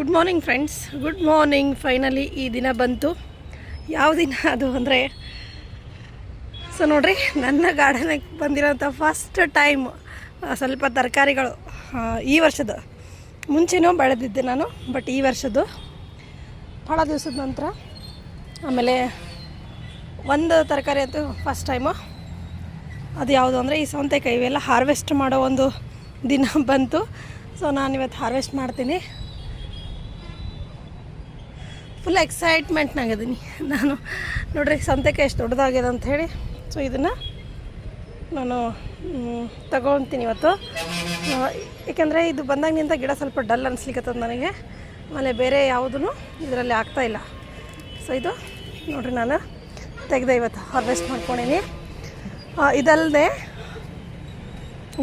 Good morning friends good morning finally ಈ ದಿನ ಬಂತು. ಯಾವ ದಿನ ಅದು ಅಂದರೆ, ಸೊ ನೋಡ್ರಿ, ನನ್ನ ಗಾರ್ಡನಿಗೆ ಬಂದಿರೋಂಥ ಫಸ್ಟ್ ಟೈಮ್ ಸ್ವಲ್ಪ ತರಕಾರಿಗಳು ಈ ವರ್ಷದ. ಮುಂಚೆನೂ ಬೆಳೆದಿದ್ದೆ ನಾನು ಬಟ್ ಈ ವರ್ಷದ್ದು. ಭಾಳ ದಿವಸದ ನಂತರ, ಆಮೇಲೆ ಒಂದು ತರಕಾರಿ ಅಂತೂ ಫಸ್ಟ್ ಟೈಮು ಅದು ಯಾವುದು ಅಂದರೆ, ಈ ಸೌಂತೆಕಾಯಿ ಇವೆಲ್ಲ ಹಾರ್ವೆಸ್ಟ್ ಮಾಡೋ ಒಂದು ದಿನ ಬಂತು. ಸೊ ನಾನು ಇವತ್ತು ಹಾರ್ವೆಸ್ಟ್ ಮಾಡ್ತೀನಿ. ಫುಲ್ ಎಕ್ಸೈಟ್ಮೆಂಟ್ನಾಗಿದ್ದೀನಿ ನಾನು ನೋಡ್ರಿ ಸೌತೆಕಾಯಿ ಎಷ್ಟು ದೊಡ್ಡದಾಗಿದೆ ಅಂತ ಹೇಳಿ. ಸೊ ಇದನ್ನು ನಾನು ತಗೊತೀನಿ ಇವತ್ತು. ಏಕೆಂದರೆ ಇದು ಬಂದಾಗಿನಿಂದ ಗಿಡ ಸ್ವಲ್ಪ ಡಲ್ ಅನಿಸ್ಲಿಕ್ಕತ್ತದ ನನಗೆ. ಆಮೇಲೆ ಬೇರೆ ಯಾವುದೂ ಇದರಲ್ಲಿ ಆಗ್ತಾಯಿಲ್ಲ ಸೊ ಇದು ನೋಡಿರಿ ನಾನು ತೆಗೆದೆ ಇವತ್ತು ಹಾರ್ವೆಸ್ಟ್ ಮಾಡ್ಕೊಂಡೀನಿ. ಇದಲ್ಲದೆ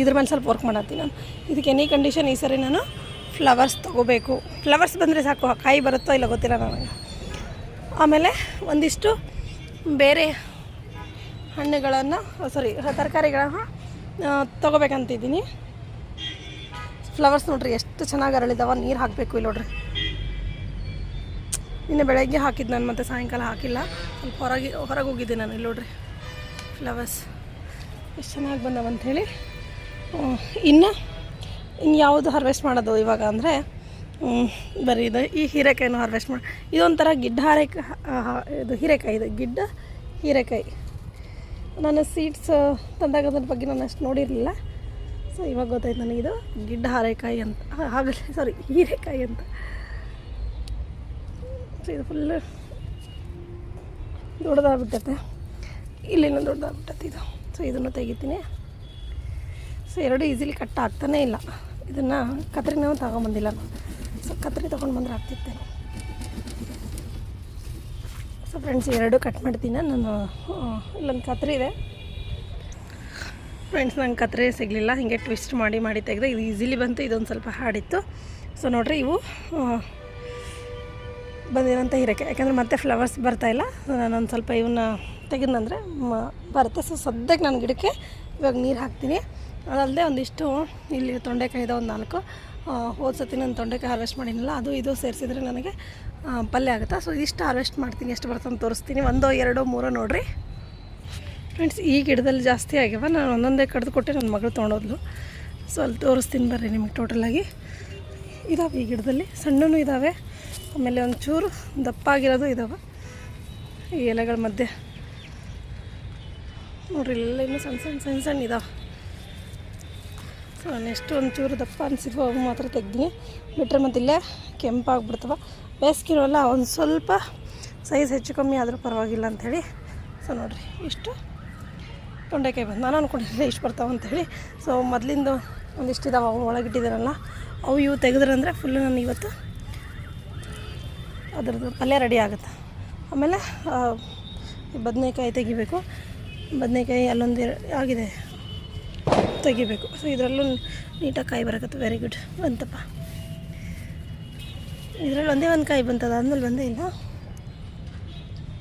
ಇದ್ರ ಮೇಲೆ ಸ್ವಲ್ಪ ವರ್ಕ್ ಮಾಡತ್ತೀನಿ ನಾನು. ಇದಕ್ಕೆ ಎನಿ ಕಂಡೀಷನ್ ಈ ಸರಿ ನಾನು ಫ್ಲವರ್ಸ್ ತೊಗೋಬೇಕು. ಫ್ಲವರ್ಸ್ ಬಂದರೆ ಸಾಕು ಕಾಯಿ ಬರುತ್ತೋ ಇಲ್ಲ ಗೊತ್ತಿಲ್ಲ ನನಗೆ. ಆಮೇಲೆ ಒಂದಿಷ್ಟು ಬೇರೆ ಹಣ್ಣುಗಳನ್ನು ಸಾರಿ ತರಕಾರಿಗಳನ್ನು ತೊಗೋಬೇಕಂತಿದ್ದೀನಿ. ಫ್ಲವರ್ಸ್ ನೋಡ್ರಿ, ಎಷ್ಟು ಚೆನ್ನಾಗಿ ಅರಳಿದಾವ, ನೀರು ಹಾಕಬೇಕು ಇಲ್ಲಿ ನೋಡ್ರಿ. ನಿನ್ನೆ ಬೆಳಗ್ಗೆ ಹಾಕಿದ್ದು ನಾನು ಮತ್ತೆ ಸಾಯಂಕಾಲ ಹಾಕಿಲ್ಲ. ಸ್ವಲ್ಪ ಹೊರಗೆ ಹೊರಗೆ ಹೋಗಿದ್ದೆ ನಾನು ಇಲ್ಲಿ ನೋಡ್ರಿ. ಫ್ಲವರ್ಸ್, ಎಷ್ಟು ಚೆನ್ನಾಗಿ ಬಂದವಂಥೇಳಿ ಇನ್ನು ಇನ್ನು ಯಾವುದು ಹಾರ್ವೆಸ್ಟ್ ಮಾಡೋದು ಇವಾಗ ಅಂದರೆ ಬರೀ ಇದು ಈ ಹೀರೆಕಾಯಿನೂ ಹಾರ್ವೆಸ್ಟ್ ಮಾಡಿ ಇದೊಂಥರ ಗಿಡ್ಡ ಹಾರೆಕಾಯಿ ಇದು ಹೀರೆಕಾಯಿ, ಇದು ಗಿಡ್ಡ ಹೀರೆಕಾಯಿ. ನಾನು ಸೀಡ್ಸ್ ತಂದಾಗ ಅದ್ರ ಬಗ್ಗೆ ನಾನು ಅಷ್ಟು ನೋಡಿರಲಿಲ್ಲ. ಸೊ ಇವಾಗ ಗೊತ್ತಾಯ್ತು ನನಗಿದು ಗಿಡ್ಡ ಹಾರೆಕಾಯಿ ಅಂತ. ಆಗಲೇ ಸಾರಿ ಹೀರೆಕಾಯಿ ಅಂತ. ಸೊ ಇದು ಫುಲ್ ದೊಡ್ಡದಾಗ್ಬಿಟ್ಟೈತೆ. ಇಲ್ಲಿನ ದೊಡ್ಡದಾಗ್ಬಿಟ್ಟೈತೆ ಇದು. ಸೊ ಇದನ್ನು ತೆಗಿತೀನಿ. ಸೊ ಎರಡು ಈಸಿಲಿ ಕಟ್ ಆಗ್ತಾನೇ ಇಲ್ಲ. ಇದನ್ನು ಕತ್ರಿನೂ ತಗೊಂಬಂದಿಲ್ಲ. ನಾನು ಸೊ ಕತ್ರಿ ತೊಗೊಂಡು ಬಂದ್ರೆ ಆಗ್ತಿತ್ತೆ. ಸೊ ಫ್ರೆಂಡ್ಸ್ ಎರಡು ಕಟ್ ಮಾಡ್ತೀನಿ. ನಾನು ಇಲ್ಲೊಂದು ಕತ್ರಿ ಇದೆ. ಫ್ರೆಂಡ್ಸ್ ನಂಗೆ ಕತ್ರಿ ಸಿಗಲಿಲ್ಲ. ಹಿಂಗೆ ಟ್ವಿಸ್ಟ್ ಮಾಡಿ ಮಾಡಿ ತೆಗೆದೆ ಇದು ಈಸಿಲಿ ಬಂತು, ಇದೊಂದು ಸ್ವಲ್ಪ ಹಾಡಿತ್ತು. ಸೊ ನೋಡಿರಿ, ಇವು ಬಂದಿರೋಂಥ ಹೀರೆಕಾಯಿ ಯಾಕಂದರೆ ಮತ್ತೆ ಫ್ಲವರ್ಸ್ ಬರ್ತಾ ಇಲ್ಲ. ಒಂದು ಸ್ವಲ್ಪ ಇವನ್ನ ತೆಗೆದಂದರೆ ಬರುತ್ತೆ. ಸೊ ಸದ್ಯಕ್ಕೆ ನಾನು ಗಿಡಕ್ಕೆ ಇವಾಗ ನೀರು ಹಾಕ್ತೀನಿ. ಅದಲ್ಲದೆ ಒಂದಿಷ್ಟು ಇಲ್ಲಿ ತೊಂಡೆಕಾಯಿ ಇದೆ, ಒಂದು ನಾಲ್ಕು. ಹೋದ ಸತಿ ನಾನು ತೊಂಡೆಕಾಯಿ ಹಾರ್ವೆಸ್ಟ್ ಮಾಡಿನಲ್ಲ ಅದು ಇದು ಸೇರಿಸಿದ್ರೆ ನನಗೆ ಪಲ್ಯ ಆಗುತ್ತಾ? ಸೊ ಇದಿಷ್ಟು ಹಾರ್ವೆಸ್ಟ್ ಮಾಡ್ತೀನಿ, ಎಷ್ಟು ಬರುತ್ತೆ ಅಂತ ತೋರಿಸ್ತೀನಿ. ಒಂದೋ ಎರಡೋ ಮೂರೋ ನೋಡಿರಿ. ಫ್ರೆಂಡ್ಸ್ ಈ ಗಿಡದಲ್ಲಿ ಜಾಸ್ತಿ ಆಗ್ಯಾವ. ನಾನು ಒಂದೊಂದೇ ಕಡ್ದು ಕೊಟ್ಟೆ ನನ್ನ ಮಗಳು ತೊಗೊಂಡೋದ್ಲು. ಸೊ ಅಲ್ಲಿ ತೋರಿಸ್ತೀನಿ ಬರ್ರಿ ನಿಮಗೆ ಟೋಟಲಾಗಿ ಇದಾವೆ ಈ ಗಿಡದಲ್ಲಿ. ಸಣ್ಣನೂ ಇದ್ದಾವೆ ಆಮೇಲೆ ಒಂದು ಚೂರು ದಪ್ಪಾಗಿರೋದು ಇದ್ದಾವೆ ಈ ಎಲೆಗಳ ಮಧ್ಯೆ. ನೋಡ್ರಿ ಎಲ್ಲ ಇನ್ನೂ ಸಣ್ಣ ಸಣ್ಣ ಸಣ್ಣ ಸಣ್ಣ ಇದಾವೆ. ಸೊ ನೆಕ್ಸ್ಟ್ ಎಷ್ಟು ಒಂದು ಚೂರು ದಪ್ಪ ಅನಿಸಿದ್ವು, ಅವು ಮಾತ್ರ ತೆಗ್ದೀನಿ ಬಿಟ್ಟರೆ ಮತ್ತೆ ಇಲ್ಲೇ ಕೆಂಪಾಗ್ಬಿಡ್ತವೆ. ಬೇಸಿಗೆಲ್ಲ ಒಂದು ಸ್ವಲ್ಪ ಸೈಜ್ ಹೆಚ್ಚು ಕಮ್ಮಿ ಆದರೂ ಪರವಾಗಿಲ್ಲ ಅಂಥೇಳಿ. ಸೊ ನೋಡಿರಿ, ಇಷ್ಟು ತೊಂಡೆಕಾಯಿ ಬಂದು. ನಾನು ಅಂದ್ಕೊಂಡಿದ್ದೆ ಇಷ್ಟು ಬರ್ತಾವೆ ಅಂಥೇಳಿ. ಸೊ ಮೊದಲಿಂದ ಒಂದಿಷ್ಟು ಇದಾವೆ, ಅವು ಒಳಗಿಟ್ಟಿದ್ದಾರಲ್ಲ ಅವು ಇವು ತೆಗೆದ್ರಂದ್ರೆ ಫುಲ್ಲು ನಾನು ಇವತ್ತು ಅದ್ರದ್ದು ಪಲ್ಯ ರೆಡಿ ಆಗುತ್ತೆ. ಆಮೇಲೆ ಬದನೆಕಾಯಿ ತೆಗಿಬೇಕು. ಬದನೆಕಾಯಿ ಅಲ್ಲೊಂದು ಆಗಿದೆ. ತೆಗಿಬೇಕು. ಸೊ ಇದರಲ್ಲೂ ನೀಟಾಗಿ ಕಾಯಿ ಬರಕತ್ತೆ. ವೆರಿ ಗುಡ್ ಬಂತಪ್ಪ. ಇದರಲ್ಲಿ ಒಂದೇ ಒಂದು ಕಾಯಿ ಬಂತದ? ಆದ್ಮೇಲೆ ಬಂದೇ ಇಲ್ಲ?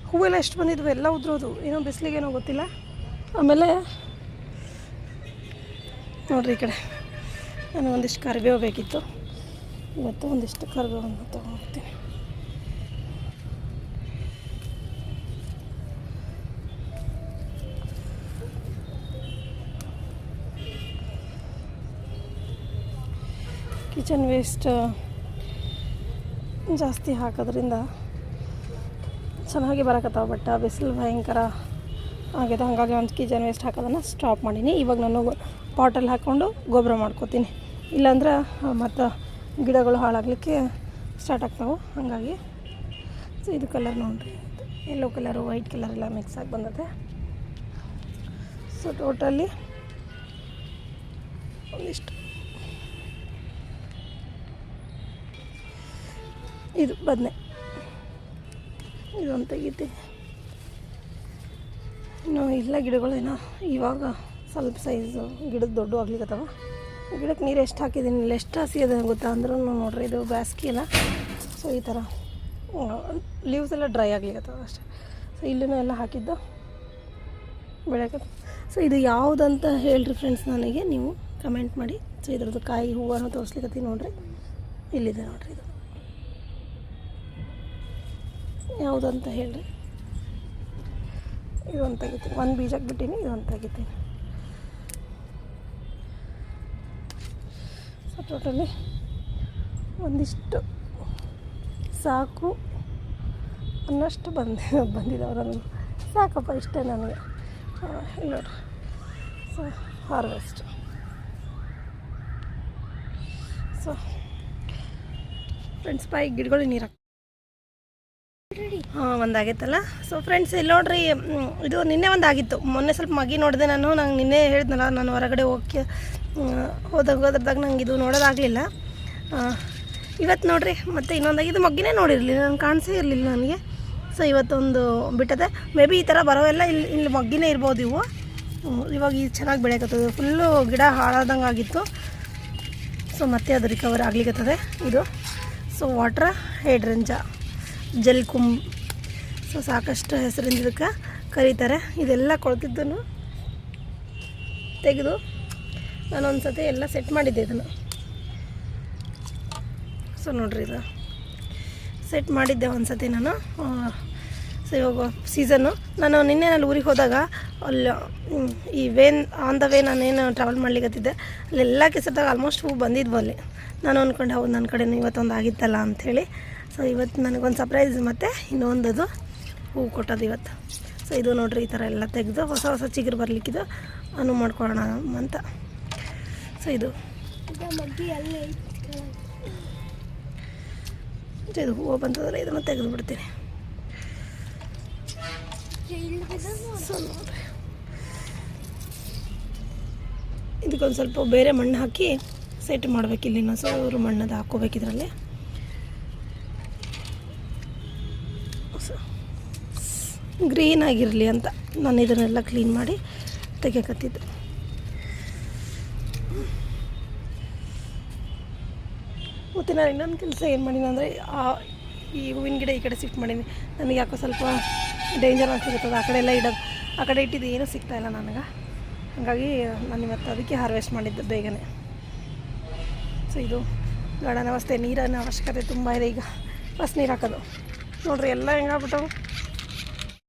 ಹೂವೆಲ್ಲ ಎಷ್ಟು ಬಂದಿದ್ವು? ಎಲ್ಲ ಉದ್ರೋದು. ಏನೋ ಬಿಸಿಲಿಗೇನೋ ಗೊತ್ತಿಲ್ಲ. ಆಮೇಲೆ ನೋಡ್ರಿ ಈ ಕಡೆ. ನನಗೆ ಒಂದಿಷ್ಟು ಕರಿಬೇವು ಬೇಕಿತ್ತು. ಇವತ್ತು ಒಂದಿಷ್ಟು ಕರಿಬೇವನ್ನು ತೊಗೊಂಡ್ತೀನಿ ಕಿಚನ್ ವೇಸ್ಟ್ ಜಾಸ್ತಿ ಹಾಕೋದ್ರಿಂದ ಚೆನ್ನಾಗಿ ಬರಕತ್ತಾವ ಬಟ್ ಬಿಸಿಲು ಭಯಂಕರ ಆಗಿದೆ. ಹಾಗಾಗಿ ಒಂದು ಕಿಚನ್ ವೇಸ್ಟ್ ಹಾಕೋದನ್ನು ಸ್ಟಾಪ್ ಮಾಡೀನಿ. ಇವಾಗ ನಾನು ಪಾಟಲ್ಲಿ ಹಾಕ್ಕೊಂಡು ಗೊಬ್ಬರ ಮಾಡ್ಕೋತೀನಿ. ಇಲ್ಲಾಂದ್ರೆ ಮತ್ತು ಗಿಡಗಳು ಹಾಳಾಗಲಿಕ್ಕೆ ಸ್ಟಾರ್ಟ್ ಆಗ್ತಾವೆ. ಹಾಗಾಗಿ ಸೊ, ಇದು ಕಲರ್ ನೋಡಿರಿ. ಯೆಲ್ಲೋ ಕಲರು ವೈಟ್ ಕಲರ್ ಎಲ್ಲ ಮಿಕ್ಸ್ ಆಗಿ ಬಂದದೆ ಸೊ ಟೋಟಲಿ ಒಂದಿಷ್ಟು ಇದು ಬದನೆ. ಇದೊಂದು ತೆಗಿತಿ. ಇನ್ನು ಇಲ್ಲ ಗಿಡಗಳು ಏನೋ ಇವಾಗ ಸ್ವಲ್ಪ ಸೈಜು ಗಿಡದ ದೊಡ್ಡ ಆಗ್ಲಿಕ್ಕತ್ತವ ಗಿಡಕ್ಕೆ ನೀರು ಎಷ್ಟು ಹಾಕಿದ್ದೀನಿ ಇಲ್ಲ ಎಷ್ಟು ಹಸಿ ಅದ ಗೊತ್ತಾ ಅಂದ್ರೂ ನೋಡ್ರಿ ಇದು ಬೇಸಿಗೆ ಎಲ್ಲ ಸೊ ಈ ಥರ ಲೀವ್ಸ್ ಎಲ್ಲ ಡ್ರೈ ಆಗ್ಲಿಕ್ಕತ್ತವ ಅಷ್ಟೇ. ಸೊ ಇಲ್ಲೂ ಎಲ್ಲ ಹಾಕಿದ್ದು ಬೆಳಗ್ಗೆ ಸೊ ಇದು ಯಾವುದಂತ ಹೇಳ್ರಿ ಫ್ರೆಂಡ್ಸ್ ನನಗೆ, ನೀವು ಕಮೆಂಟ್ ಮಾಡಿ. ಸೊ ಇದ್ರದ್ದು ಕಾಯಿ ಹೂವನ್ನು ತೋರಿಸ್ಲಿಕ್ಕತ್ತೀನಿ ನೋಡ್ರಿ. ಇಲ್ಲಿದೆ ನೋಡಿರಿ ಇದು. ಯಾವುದು ಅಂತ ಹೇಳ್ರಿ ಇದೊಂದು ತೆಗಿತೀನಿ ಒಂದು ಬೀಜಕ್ಕೆ ಬಿಟ್ಟೀನಿ ಇದೊಂದು ತೆಗಿತೀನಿ ಸೊ ಟೋಟಲಿ ಒಂದಿಷ್ಟು ಸಾಕು ಅನ್ನಷ್ಟು ಬಂದು ಬಂದಿದ್ದಾವೆ ನನಗೆ ಸಾಕಪ್ಪ, ಇಷ್ಟೇ ನನಗೆ. ನೋಡ್ರಿ. ಸೊ ಹಾರ್ವೆಸ್ಟ್ ಸೊ ಫ್ರೆಂಡ್ಸ್ ಬಾಯಿ ಗಿಡಗಳಿಗೆ ನೀರು ಒಂದಾಗೈತಲ್ಲ. ಸೊ ಫ್ರೆಂಡ್ಸ್ ಇಲ್ಲಿ ನೋಡ್ರಿ ಇದು ನಿನ್ನೆ ಒಂದಾಗಿತ್ತು. ಮೊನ್ನೆ ಸ್ವಲ್ಪ ಮಗಿ ನೋಡಿದೆ ನಾನು. ನಂಗೆ ನಿನ್ನೆ ಹೇಳಿದ್ನಲ್ಲ, ನಾನು ಹೊರಗಡೆ ಹೋಗಿ ಹೋದಾಗ ಹೋದ್ರದಾಗ ನಂಗೆ ಇದು ನೋಡೋದಾಗಲಿಲ್ಲ. ಇವತ್ತು ನೋಡ್ರಿ, ಮತ್ತು ಇನ್ನೊಂದಾಗಿ ಇದು ಮಗ್ಗಿನೇ ನೋಡಿರಲಿಲ್ಲ, ನಾನು ಕಾಣಿಸೇ ಇರಲಿಲ್ಲ ನನಗೆ. ಸೊ ಇವತ್ತೊಂದು ಬಿಟ್ಟದೆ. ಮೇ ಬಿ ಈ ಥರ ಬರೋವೆಲ್ಲ ಇಲ್ಲಿ ಇಲ್ಲಿ ಮಗ್ಗಿನೇ ಇರ್ಬೋದು ಇವು. ಇವಾಗ ಇದು ಚೆನ್ನಾಗಿ ಬೆಳೆಯಕತ್ತದ. ಫುಲ್ಲು ಗಿಡ ಹಾಳಾದಂಗೆ ಆಗಿತ್ತು. ಸೊ ಮತ್ತೆ ಅದು ರಿಕವರ್ ಆಗ್ಲಿಕ್ಕತ್ತದೆ ಇದು. ಸೊ ವಾಟ್ರ್ ಹೈಡ್ರಂಜ, ಜಲ್ ಕುಂಬ್ ಸೊ ಸಾಕಷ್ಟು ಹೆಸರಿಂದ ಇದಕ್ಕೆ ಕರೀತಾರೆ. ಇದೆಲ್ಲ ಕೊಳ್ತಿದ್ದನ್ನು ತೆಗೆದು ನಾನು ಒಂದು ಸತಿ ಎಲ್ಲ ಸೆಟ್ ಮಾಡಿದ್ದೆ ಇದನ್ನು. ಸೊ ನೋಡ್ರಿ ಇದು. ಸೆಟ್ ಮಾಡಿದ್ದೆ ಒಂದು ಸತಿ ನಾನು. ಸೊ ಇವಾಗ ಸೀಸನ್ನು ನಾನು ನಿನ್ನೆ ನಾನು ಊರಿಗೆ ಹೋದಾಗ ಅಲ್ಲಿ ಈ ವೇನ್ ಆನ್ ದ ವೇ ನಾನೇನು ಟ್ರಾವೆಲ್ ಮಾಡ್ಲಿಕ್ಕತ್ತಿದ್ದೆ ಅಲ್ಲೆಲ್ಲ ಕೆಸರ್ದಾಗ ಆಲ್ಮೋಸ್ಟ್ ಹೂ ಬಂದಿದ್ವು ಅಲ್ಲಿ. ನಾನು ಅಂದ್ಕೊಂಡೆ ಹೌದು ನನ್ನ ಕಡೆನೂ ಇವತ್ತೊಂದು ಆಗಿತ್ತಲ್ಲ ಅಂಥೇಳಿ ಸೊ ಇವತ್ತು ನನಗೊಂದು ಸರ್ಪ್ರೈಸ್ ಮತ್ತು ಇನ್ನೊಂದದು. ಹೂ ಕೊಟ್ಟೋದು ಇವತ್ತು. ಸೊ ಇದು ನೋಡ್ರಿ ಈ ಥರ ಎಲ್ಲ ತೆಗೆದು ಹೊಸ ಹೊಸ ಚಿಗುರು ಬರಲಿಕ್ಕಿದು ಅನು ಮಾಡ್ಕೊಳ್ಳೋಣ ಅಂತ. ಸೊ ಇದು. ಇದು ಹೂವು ಬಂತಂದ್ರೆ ಇದನ್ನು ತೆಗೆದು ಬಿಡ್ತೀನಿ. ಸೊ ನೋಡ್ರಿ. ಇದಕ್ಕೊಂದು ಸ್ವಲ್ಪ ಬೇರೆ ಮಣ್ಣು ಹಾಕಿ ಸೆಟ್ ಮಾಡ್ಬೇಕು ಸೊ ಸೌರು ಮಣ್ಣದು ಹಾಕೋಬೇಕು ಇದರಲ್ಲಿ ಗ್ರೀನ್ ಆಗಿರಲಿ ಅಂತ ನಾನು ಇದನ್ನೆಲ್ಲ ಕ್ಲೀನ್ ಮಾಡಿ ತೆಗೆಕತ್ತಿದ್ದೆ ಮತ್ತು ನಾನು ಇನ್ನೊಂದು ಕೆಲಸ ಏನು ಮಾಡೀನಿ ಅಂದರೆ, ಆ ಈ ಹೂವಿನ ಗಿಡ ಈ ಕಡೆ ಶಿಫ್ಟ್ ಮಾಡೀನಿ ನನಗೆ ಯಾಕೋ ಸ್ವಲ್ಪ ಡೇಂಜರ್ ಅನ್ಸಿರುತ್ತದೆ ಆ ಕಡೆ ಎಲ್ಲ ಇಡೋದು. ಆ ಕಡೆ ಇಟ್ಟಿದ್ದು ಏನೂ ಸಿಗ್ತಾ ಇಲ್ಲ ನನಗೆ. ಹಾಗಾಗಿ ನಾನು ಇವತ್ತು ಅದಕ್ಕೆ ಹಾರ್ವೆಸ್ಟ್ ಮಾಡಿದ್ದೆ ಬೇಗನೆ. ಸೊ ಇದು ಗಾರ್ಡನ್ ಅವಸ್ಥೆ ನೀರಿನ ಅವಶ್ಯಕತೆ ತುಂಬ ಇದೆ ಈಗ. ಫಸ್ಟ್ ನೀರು ಹಾಕೋದು. ನೋಡ್ರಿ, ಎಲ್ಲ ಹೆಂಗಾಗ್ಬಿಟ್ಟವು?